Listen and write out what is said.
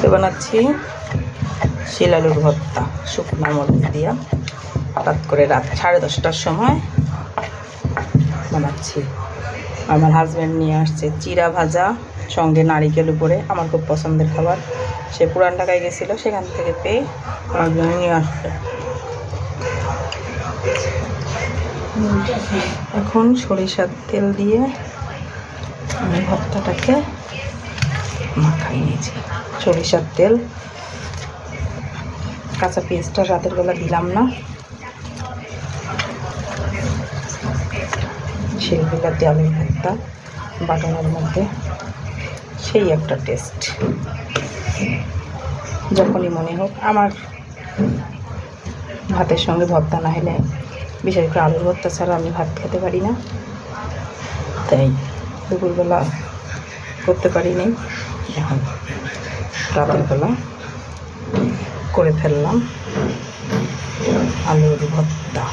আজকে বানাচ্ছি শিলালুর ভর্তা, শুকনো মরিচ দিয়া হঠাৎ করে রাত সাড়ে দশটার সময় বানাচ্ছি। আমার হাজব্যান্ড নিয়ে আসছে চিরা ভাজা, সঙ্গে নারিকেল উপরে, আমার খুব পছন্দের খাবার। সে পুরান ঢাকায় গেছিল, সেখান থেকে পেয়ে আমার জন্য নিয়ে আসছে। এখন সরিষার তেল দিয়ে আমি ভর্তাটাকে মাখাই নিয়েছি। সরিষার তেল। কাঁচা পেঁয়াজটা রাতের বেলা দিলাম না। শিল্পীলাতে আলুর ভর্তা বাটনের মধ্যে। সেই একটা টেস্ট। যখনই মনে হোক, আমার ভাতের সঙ্গে ভর্তা না হলে বিশেষ করে আলুর ভর্তা ছাড়া আমি ভাত খেতে পারি না। তাই দুপুরবেলা করতে পারিনি। এখন রাতের বেলা করে ফেললাম আলুর ভর্তা।